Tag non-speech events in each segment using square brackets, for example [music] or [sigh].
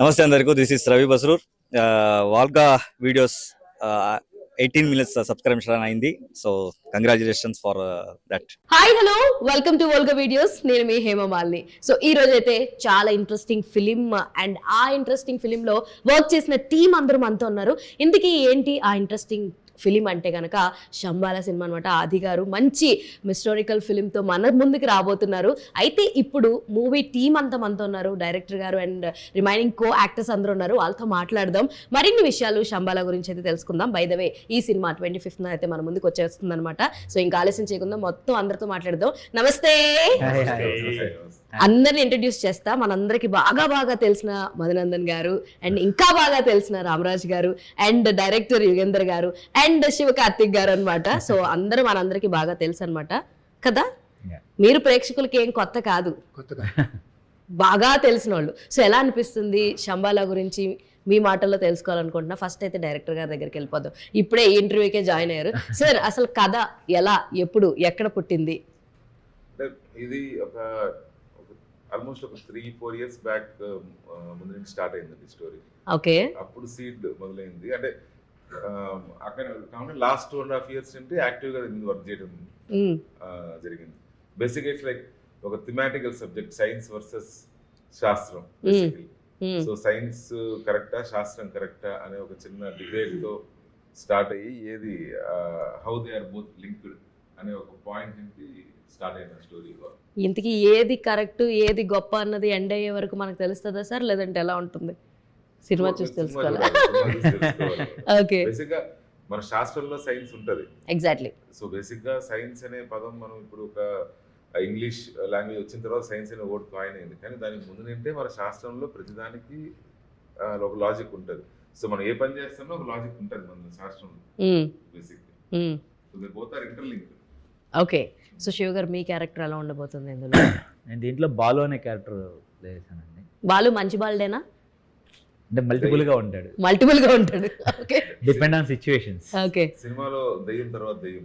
నమస్తే అందరికీ this is Ravi Basrur Volga videos eighteen minutes subscription అయింది. So congratulations for that hi hello welcome to Volga videos నేను మీ Hemamalini so ఈ రోజు అయితే చాలా ఇంట్రెస్టింగ్ ఫిలిం అండ్ ఆ ఇంట్రెస్టింగ్ ఫిలిం లో వర్క్ చేసిన టీం అందరూ మనతో ఉన్నారు. ఇందుకే ఏంటి ఆ ఇంట్రెస్టింగ్ ఫిలిం అంటే కనుక శంబాల సినిమా అనమాట ఆది గారు మంచి మిస్టోరికల్ ఫిలింతో మన ముందుకు రాబోతున్నారు. అయితే ఇప్పుడు మూవీ టీం అంతా మనతో ఉన్నారు. డైరెక్టర్ గారు అండ్ రిమైనింగ్ కో యాక్టర్స్ అందరూ ఉన్నారు. వాళ్ళతో మాట్లాడదాం. మరిన్ని విషయాలు శంబాల గురించి అయితే తెలుసుకుందాం. బై ద వే ఈ సినిమా ట్వంటీ ఫిఫ్త్ అయితే మన ముందుకు వచ్చేస్తుంది అనమాట సో ఇంకా ఆలస్యం చేయకుండా మొత్తం అందరితో మాట్లాడదాం. నమస్తే! అందరిని ఇంట్రడ్యూస్ చేస్తా. మనందరికి బాగా బాగా తెలిసిన మధునందన్ గారు అండ్ ఇంకా బాగా తెలిసిన రామరాజ్ గారు అండ్ డైరెక్టర్ యుగేందర్ గారు అండ్ శివ కార్తిక్ గారు అన్నమాట. సో అందరూ మనందరికి బాగా తెలుసు అనమాట కదా? Yeah. మీరు ప్రేక్షకులకి ఏం కొత్త కాదు. కొత్తగా బాగా తెలిసిన వాళ్ళు సో ఎలా అనిపిస్తుంది శంబాల గురించి మీ మాటల్లో తెలుసుకోవాలనుకుంటున్నా? ఫస్ట్ అయితే డైరెక్టర్ గారి దగ్గరికి వెళ్ళిపోదాం. ఇప్పుడే ఈ ఇంటర్వ్యూకే జాయిన్ అయ్యారు. సార్ అసలు కథ ఎలా ఎప్పుడు ఎక్కడ పుట్టింది? ఇది ఒక ఆల్మోస్ట్ ఒక త్రీ ఫోర్ ఇయర్స్ బ్యాక్ ముందు నుంచి స్టార్ట్ అయిందండి స్టోరీ ఓకే అప్పుడు సీడ్ మొదలైంది. అంటే అక్కడ కాకుండా last two and half years నుండి యాక్టివ్గా దీని వర్క్ చేయడం జరిగింది. బేసిక్ ఇట్స్ లైక్ ఒక థిమాటికల్ సబ్జెక్ట్ సైన్స్ వర్సెస్ శాస్త్రం సో సైన్స్ కరెక్టా శాస్త్రం కరెక్టా అనే ఒక చిన్న డిబేట్తో స్టార్ట్ అయ్యి ఏది how they are both linked అనే ఒక పాయింట్ నుంచి స్టార్ట్ అయిన స్టోరీ ఇంతకీ ఏది కరెక్ట్ ఏది గొప్ప అన్నది ఎండ్ అయ్యే వరకు మనకు తెలుస్తుందా సార్? లేదంటే ఎలా ఉంటుంది? సినిమా చూసి తెలుసుకోవాలా? [laughs] ఓకే. మన శాస్త్రంలో సైన్స్ ఉంటది. ఎగ్జాక్ట్లీ. సో బేసిక్గా సైన్స్ అనే పదం మనం ఇప్పుడు ఒక ఇంగ్లీష్ లాంగ్వేజ్ వచ్చిన తర్వాత సైన్స్ అనే వర్డ్ కాయిన్ అయింది. కానీ దానికి ముందు నింటే మన శాస్త్రంలో ప్రతిదానికి ఒక లాజిక్ ఉంటుంది. సో మనం ఏ పని చేస్తామో ఒక లాజిక్ ఉంటుంది మన శాస్త్రంలో. Basic so they both are interlink. Okay. So Shiva గారు మీ క్యారెక్టర్ ఎలా ఉండబోతుంది ఇందులో? [coughs] నేను దీంట్లో బాలు అనే క్యారెక్టర్ ప్లే చేశానండి బాలు మంచి బాలుడేనా? అంటే మల్టిపుల్గా ఉంటాడు. మల్టిపుల్గా ఉంటాడు. Okay depend on situations okay సినిమాలో దెయ్యం తర్వాత దెయ్యం.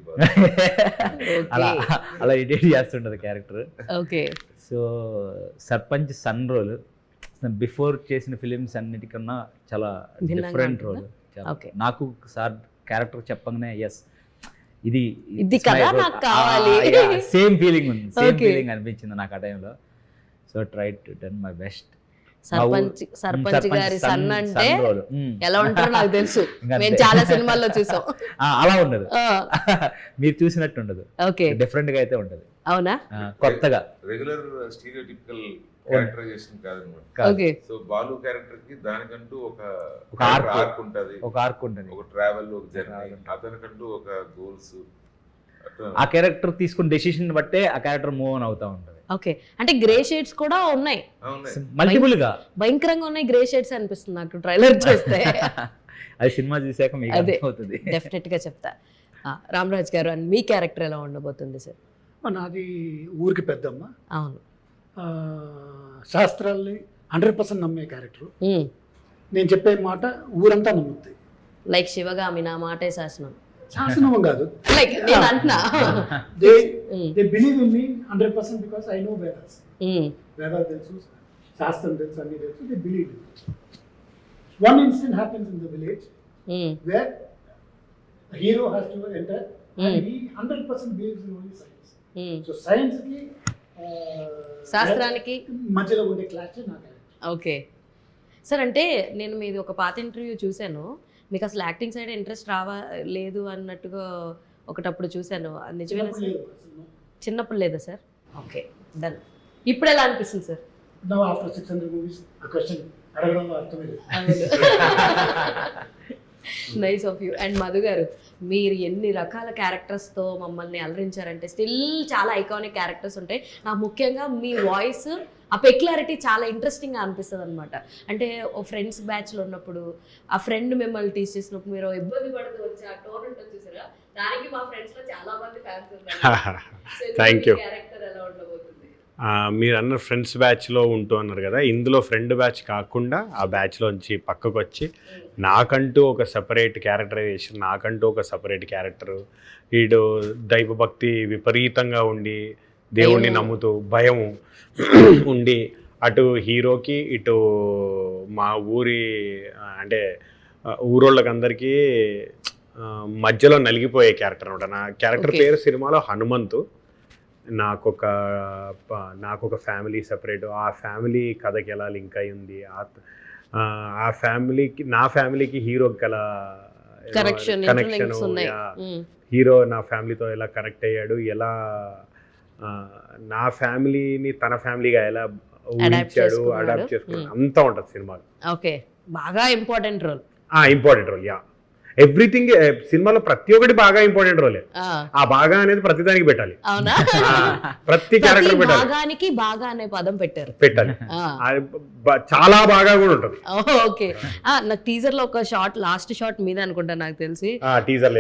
అలా అలా edit చేస్తుంటది character okay so sarpanch son role before చేసిన ఫిలిమ్స్ అన్నిటికన్నా చాలా డిఫరెంట్? రోల్. నాకు సార్ క్యారెక్టర్ చెప్పగానే ఎస్ ఇది ఇది కదా నాకు కావాలి. సేమ్ ఫీలింగ్ ఉంది. సేమ్. ఫీలింగ్ అనిపించింది నాకు ఆ టైంలో so try to done my best sarpanch sarpanch గారి సన్ అంటే. ఎలా ఉంటారో నాకు తెలుసు. [laughs] మేము. చాలా సినిమాల్లో చూసాం. [laughs] ఆ, అలా ఉండదు. [laughs] మీరు చూసినట్టు ఉండదు. ఓకే. డిఫరెంట్గా అయితే ఉంటది అవునా? కొత్తగా. రెగ్యులర్ స్టీరియోటిపికల్ క్యారెక్టరైజేషన్ కాదు. ఓకే. సో బాలు క్యారెక్టర్కి దానికంటూ ఒక ఒక. ఆర్క్. ఉంటది. ఒక ఆర్క్ ఉంటుంది. ఒక ట్రావెల్ ఒక జర్నీ అతనికంటూ ఒక గోల్స్ ఆ క్యారెక్టర్ తీసుకున్న డెసిషన్ బట్టే ఆ క్యారెక్టర్ మూవ్ ఆన్ అవుతా ఉంటది ఓకే. అంటే గ్రే షేడ్స్ కూడా ఉన్నాయి. మల్టిపుల్గా భయంకరంగా ఉన్నాయి గ్రే షేడ్స్ అనిపిస్తుంది నాకు ట్రైలర్ [laughs] చూస్తే. అది సినిమా చూసాక మీకు. అర్థమవుతుంది. డెఫినెట్గా చెప్తా. ఆ, రామరాజ్ గారు అండ్ మీ క్యారెక్టర్ ఎలా ఉండబోతుంది సార్ నాది ఊరికి పెద్దమ్మ. అవును. ఆ, శాస్త్రాల్ని హండ్రెడ్ పర్సెంట్ నమ్మే క్యారెక్టర్ నేను చెప్పే మాట ఊరంతా నమ్ముద్ది. లైక్ శివగామి నా మాటే శాసనం. శాసనం కాదు. లైక్ నేను అంటున్నా. They they believe in me hundred percent because I know Vedas తెలుసు శాస్త్రం తెలుసు అన్ని తెలుసు they believe one incident happens in the village where hero has to enter hundred percent believes in only science. So సైన్స్కి ఆ, శాస్త్రానికి మధ్యలో ఉండే క్లాస్ నా క్యారెక్టర్ ఓకే సార్ అంటే నేను మీది ఒక పాత ఇంటర్వ్యూ చూశాను. మీకు అసలు యాక్టింగ్ సైడ్ ఇంట్రెస్ట్ రావా లేదు అన్నట్టుగా ఒకటప్పుడు చూశాను. నిజమేనా చిన్నప్పుడు సార్? చిన్నప్పుడు లేదా సార్? ఓకే. డన్ ఇప్పుడు ఎలా అనిపిస్తుంది sir? No after six hundred movies ఆ క్వశ్చన్ అడగడంలో అర్థమే లేదు [laughs] nice of you and Madhu గారు మీరు ఎన్ని రకాల క్యారెక్టర్స్తో మమ్మల్ని అలరించారంటే స్టిల్ చాలా ఐకానిక్ క్యారెక్టర్స్ ఉంటాయి. నాకు ముఖ్యంగా మీ వాయిస్ ఆ పెక్యులారిటీ చాలా ఇంట్రెస్టింగ్గా అనిపిస్తుంది అనమాట అంటే ఓ ఫ్రెండ్స్ బ్యాచ్లో ఉన్నప్పుడు ఆ ఫ్రెండ్ మిమ్మల్ని టీచ్ చేసినప్పుడు మీరు ఇబ్బంది పడుతూ వచ్చి ఆ టోన్ ఉంటుంది చూసారా? దానికి మా ఫ్రెండ్స్లో చాలా మంది ఫ్యాన్స్ [laughs] ఉన్నారు Thank you. క్యారెక్టర్ ఎలా ఉండబోతుంది ఆ, మీరు అన్న ఫ్రెండ్స్ బ్యాచ్లో ఉంటూ అన్నారు కదా ఇందులో ఫ్రెండ్ బ్యాచ్ కాకుండా ఆ బ్యాచ్లోంచి పక్కకు వచ్చి నాకంటూ ఒక సపరేట్ క్యారెక్టరైజేషన్ నాకంటూ ఒక సపరేట్ క్యారెక్టర్ వీడు దైవభక్తి విపరీతంగా ఉండి దేవుణ్ణి. నమ్ముతూ భయము ఉండి అటు హీరోకి ఇటు మా ఊరి అంటే ఆ, ఊరోళ్ళకి అందరికీ ఆ, మధ్యలో నలిగిపోయే క్యారెక్టర్ అనమాట నా క్యారెక్టర్. పేరు సినిమాలో హనుమంతు నాకొక నాకొక ఫ్యామిలీ సపరేట్ ఆ ఫ్యామిలీ కథకి ఎలా లింక్ అయి ఉంది ఆ- ఫ్యామిలీకి నా ఫ్యామిలీకి హీరోకి గల కనెక్షన్. హీరో నా ఫ్యామిలీతో ఎలా కనెక్ట్ అయ్యాడు? ఎలా నా ఫ్యామిలీని తన ఫ్యామిలీగా ఎలా ఊహించాడు. అడాప్ట్ చేసుకున్నాడు. Hmm. అంతా ఉంటుంది సినిమాలో. ఓకే బాగా important role important role yeah everything సినిమాలో ప్రతి ఒక్కటి బాగా ఇంపార్టెంట్ రోలే. ఆ. బాగా అనేది ప్రతి దానికి పెట్టాలి. అవునా? ప్రతి క్యారెక్టర్ పెట్టాలి. బాగా అనే పదం పెట్టారు. పెట్టాలి. చాలా బాగా కూడా ఉంటుంది. ఓకే. నాకు టీజర్లో ఒక షార్ట్ లాస్ట్ షాట్ మీద అనుకుంటా నాకు తెలిసి. టీజర్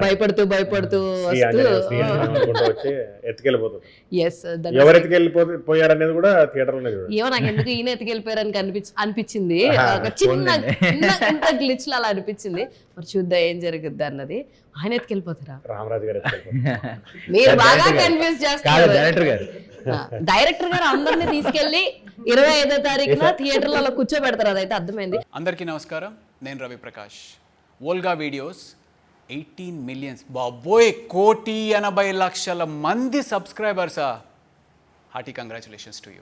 భయపడుతూ భయపడుతూ ఎత్తుకెళ్ళిపోతుంది. ఎస్ ఎవరు ఎత్తుకెళ్ళిపోతే పోయారనేది కూడా థియేటర్ చూడండి ఏమో నాకు ఎందుకు ఈయన ఎత్తుకెళ్ళిపోయారని అనిపించింది. చిన్న పోన్లేండి. చిన్న- ఇంత గ్లిచ్ అలా అనిపించింది. మరి చూద్దాం ఏం జరుగుద్ది అన్నది ఆయన ఎత్తుకెళ్ళిపోతారా? రామరాజు గారు మీరు బాగా. కన్ఫ్యూజ్ చేస్తారు డైరెక్టర్ గారు. డైరెక్టర్ గారు అందరిని తీసుకెళ్ళి ఇరవై ఐదో తారీఖున [laughs] థియేటర్లో అలా కూర్చోబెడతారు. అదైతే అర్థమైంది. అందరికీ నమస్కారం. నేను Ravi Prakash. Volga videos eighteen millions. బాబోయ్ కోటి ఎనభై లక్షల మంది సబ్స్క్రైబర్సా? Hearty congratulations to you